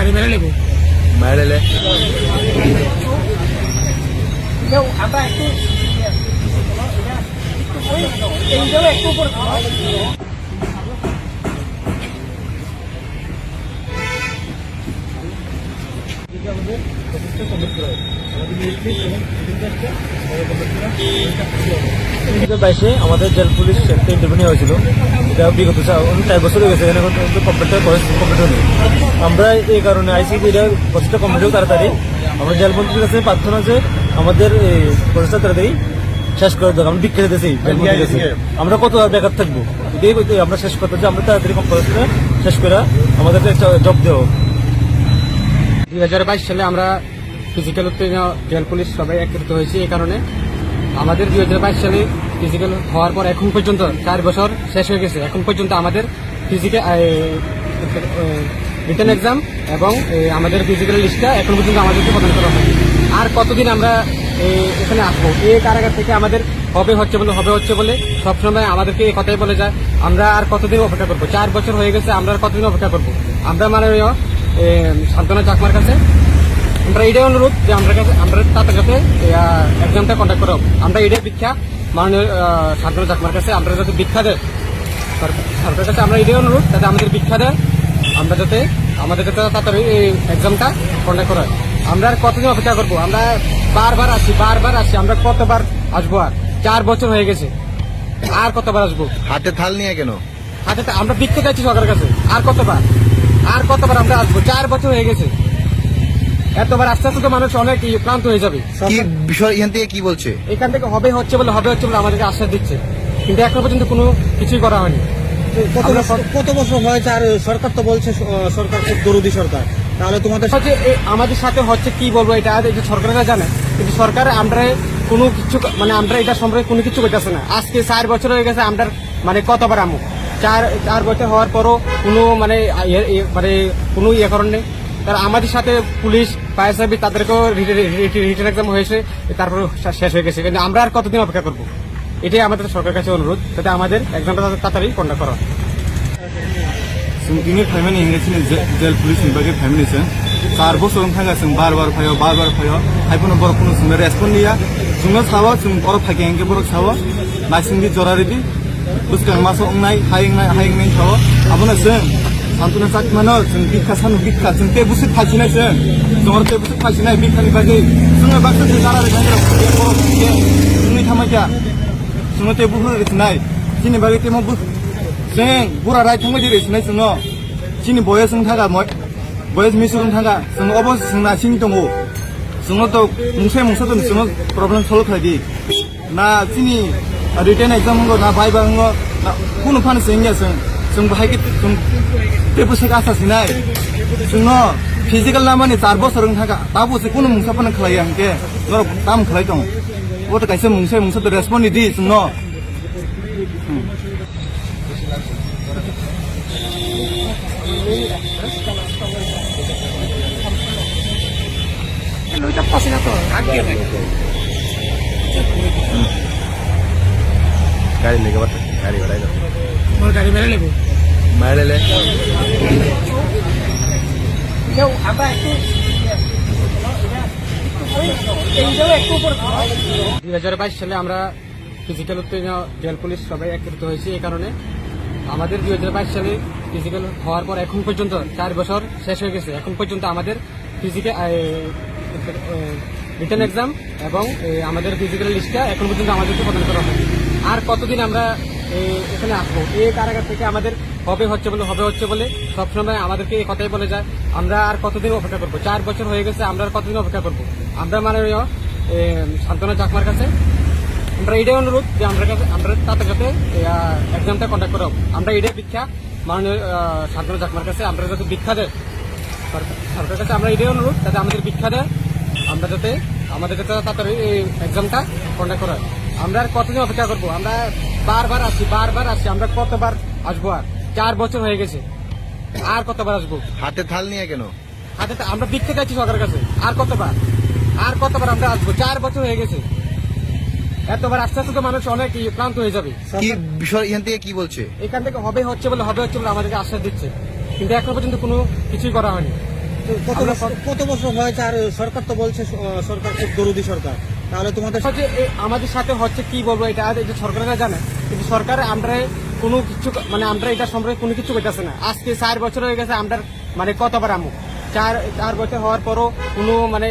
তোমার গাড়ি মেরে নেবো ಮಾಡಲೆ আমরা একটু এইটাও একটু উপরে দুই বাইশে আমাদের জেল পুলিশ একটা ইন্টারভিউ হয়েছিল। এটা বিগত চা- চার বছর হয়ে গেছে এখানে কিন্তু কমপ্লিট কমপ্লিট হয়নি। আমরা এই কারণে আইসি এটা প্রসেসটা কমপ্লিট হোক তাড়াতাড়ি। আমরা জেল মন্ত্রীর কাছে প্রার্থনা যে আমাদের এই প্রসেসটা তাড়াতাড়ি শেষ করে দেবো। আমরা মন্ত্রীর কাছে। আমরা কত আর বেকার থাকব? এটাই আমরা শেষ করতে যে আমরা তাড়াতাড়ি প্রসেসটা শেষ করে আমাদেরকে জব দেবো। দুই হাজার বাইশ সালে আমরা ফিজিক্যাল উত্তেজনা জেল পুলিশ সবাই একত্রিত হয়েছি এই কারণে। আমাদের দুই হাজার বাইশ সালে ফিজিক্যাল হওয়ার পর এখন পর্যন্ত চার বছর শেষ হয়ে গেছে। এখন পর্যন্ত আমাদের ফিজিক্যাল রিটার্ন এক্সাম এবং আমাদের ফিজিক্যাল লিস্টটা এখন পর্যন্ত আমাদেরকে প্রদান করা হয়নি। আর কতদিন আমরা এখানে আসব? এই কারাগার থেকে আমাদের হবে হচ্ছে বলে, হবে হচ্ছে বলে সবসময় আমাদেরকে এই কথাই বলে যায়। আমরা আর কতদিন অপেক্ষা করব? চার বছর হয়ে গেছে, আমরা আর কতদিন অপেক্ষা করব? আমরা মাননীয় সান্ত্বনা চাকমার কাছে আমরা এটাই অনুরোধ যে আমরা কাছে আমরা তাদের কাছে এক্সামটা কন্ট্যাক্ট করো। আমরা এটাই ভিক্ষা মাননীয় সাধারণ চাকমার কাছে আমরা যাতে ভিক্ষা দেয় সরকার- সরকারের কাছে আমরা এটাই অনুরোধ যাতে আমাদের ভিক্ষা দেয়। আমরা যাতে আমাদের যাতে তাড়াতাড়ি এই এক্সামটা কন্ডাক্ট করা হয়। আমরা আর কতদিন অপেক্ষা করব? আমরা বারবার আসি বারবার আসি। আমরা কতবার আসব আর? চার বছর হয়ে গেছে। আর কতবার আসব? হাতে থাল নিয়ে কেন? হাতে আমরা ভিক্ষা চাইছি সরকারের কাছে। আর কতবার? আর কতবার আমরা আসব? চার বছর হয়ে গেছে। এতবার আস্তে আস্তে তো মানুষ অনেক ক্লান্ত হয়ে যাবে। কি বিষয় এখান থেকে কি বলছে? এখান থেকে হবে হচ্ছে বলে হবে হচ্ছে বলে আমাদেরকে আশ্বাস দিচ্ছে। কিন্তু এখন পর্যন্ত কোনো কিছুই করা হয়নি। কত আমরা বছর- কত বছর হয়েছে? আর সরকার তো বলছে সরকার খুব দরুদি সরকার। তাহলে তোমাদের এই আমাদের সাথে হচ্ছে কি বলব এটা? এটা সরকারেরা জানে কিন্তু সরকার আমরা কোনো কিছু মানে আমরা এটা সম্পর্কে কোনো কিছু করতেছে না। আজকে চার বছর হয়ে গেছে আমরা মানে কতবার আমু। চার চার বছর হওয়ার পরও কোনো মানে মানে কোনো ইয়ে করেন নেই তার আমাদের সাথে পুলিশ ফায়ার সার্ভিস তাদেরকেও রিটার্ন এক্সাম হয়েছে তারপর শেষ হয়ে গেছে কিন্তু আমরা আর কতদিন অপেক্ষা করবো এটাই আমাদের সরকারের কাছে অনুরোধ যাতে আমাদের এক্সামটা তাড়াতাড়ি কন্ডাক্ট করা হয়। जों दिनै फाइमानि इंग्रेजिनि जेल पुलिसनि बागै फाइमानिसो चार बोसोर थांगासिनो बार बार फायो बार बार फायो खायफोरनो बर कुनु जोंनो रेसपन्ड गैया जोंनो सावा जों बर फाइके एंगे बर सावा नासिंगि जरारिदि बुसकां मासो अंनाय हायंनाय हायंनाय सावा आबोनो जों santunan sak mana jeng bika san bika jeng tebu sit hajina jeng jeng tebu sit hajina bika ni bagi sungai baksa jeng cara dengan jeng jeng korok jeng sungai thama kya sungai tebu hul jeng nai jini bagi temu bu jeng bura rai thama jiri jeng nai sungai jini boya sung thaga moi boya mi sung thaga sungai obos jeng na jini tongu sungai to mungse mungse to sungai problem solve lagi na jini return exam ngo na bye bye ngo na kuno pan sengya sungai जों बाहाय जों टेबो सेक आसा सिनाय जोंनो physical नामानि चार बोसोर थाखा दा बोसोर कुनु मुंसाफोर खालायो आंके नर दाम खालाय दं ওটা কাইছে মুংসে মুংসে তো রেসপন্ড দি শুন লইটা পাসে না তো আগে গাড়ি লেগে গাড়ি বাড়াই যাবে মোর গাড়ি মেরে নেবে? মেরে লে দুই হাজার বাইশ সালে আমরা ফিজিক্যাল উত্তেজনা জেল পুলিশ সবাই একত্রিত হয়েছি এই কারণে। আমাদের দুই হাজার বাইশ সালে ফিজিক্যাল হওয়ার পর এখন পর্যন্ত চার বছর শেষ হয়ে গেছে। এখন পর্যন্ত আমাদের ফিজিক্যাল রিটার্ন এক্সাম এবং আমাদের ফিজিক্যাল লিস্টটা এখন পর্যন্ত আমাদেরকে প্রদান করা হয়নি। আর কতদিন আমরা এখানে আসব। এই কারাগার থেকে আমাদের হবে হচ্ছে বলে হবে হচ্ছে বলে সবসময় আমাদেরকে এই কথাই বলে যায়। আমরা আর কতদিন অপেক্ষা করব? চার বছর হয়ে গেছে আমরা আর কতদিন অপেক্ষা করব? আমরা মাননীয় এ, সান্ত্বনা চাকমার কাছে আমরা এটাই অনুরোধ যে আমরা কাছে আমরা তাদের কাছে এক্সামটা কন্ডাক্ট করো আমরা এটাই ভিক্ষা মাননীয় সাধারণ চাকমার কাছে আমরা যাতে ভিক্ষা দেয়। সরকার- সরকারের কাছে আমরা এটাই অনুরোধ যাতে আমাদের ভিক্ষা দেয়। আমরা যাতে আমাদের যাতে তাড়াতাড়ি এই এক্সামটা কন্ডাক্ট করা হয়। আমরা আর কতদিন অপেক্ষা করব? আমরা বারবার আসি বারবার আসি আমরা কতবার আসব আর? চার বছর হয়ে গেছে। আর কতবার আসব? হাতে থাল নিয়ে কেন? হাতে আমরা ভিক্ষা চাইছি সরকারের কাছে। আর কতবার? আর কতবার আমরা আসব? চার বছর হয়ে গেছে। এতবার আস্তে আস্তে তো মানুষ অনেক ক্লান্ত হয়ে যাবে। কি বিষয় এখান থেকে কি বলছে? এখান থেকে হবে হচ্ছে বলে হবে হচ্ছে বলে আমাদেরকে আশ্বাস দিচ্ছে। কিন্তু এখন পর্যন্ত কোনো কিছুই করা হয়নি। কত আমরা বছর কত বছর হয়েছে? আর সরকার তো বলছে সরকার খুব দরুদি সরকার। তাহলে তোমাদের এ, আমাদের সাথে হচ্ছে কি বলব এটা এটা সরকারেরা জানে, কিন্তু সরকার আমরা কোনো কিছু মানে আমরা এটা সম্পর্কে কোনো কিছু করতেছে না। আজকে চার বছর হয়ে গেছে আমরা মানে কতবার আমু চার চার বছর হওয়ার পরও কোনো মানে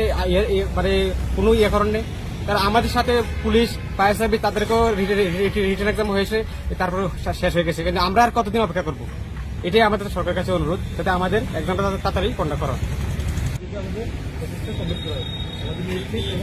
মানে কোনো ইয়ে কারণ আমাদের সাথে পুলিশ ফায়ার সার্ভিস তাদেরকেও রিটার্ন এক্সাম হয়েছে, তারপর শেষ হয়ে গেছে। কিন্তু আমরা আর কতদিন অপেক্ষা করব? এটাই আমাদের সরকারের কাছে অনুরোধ, যাতে আমাদের এক্সামটা তাড়াতাড়ি কন্ডাক্ট করা হয়।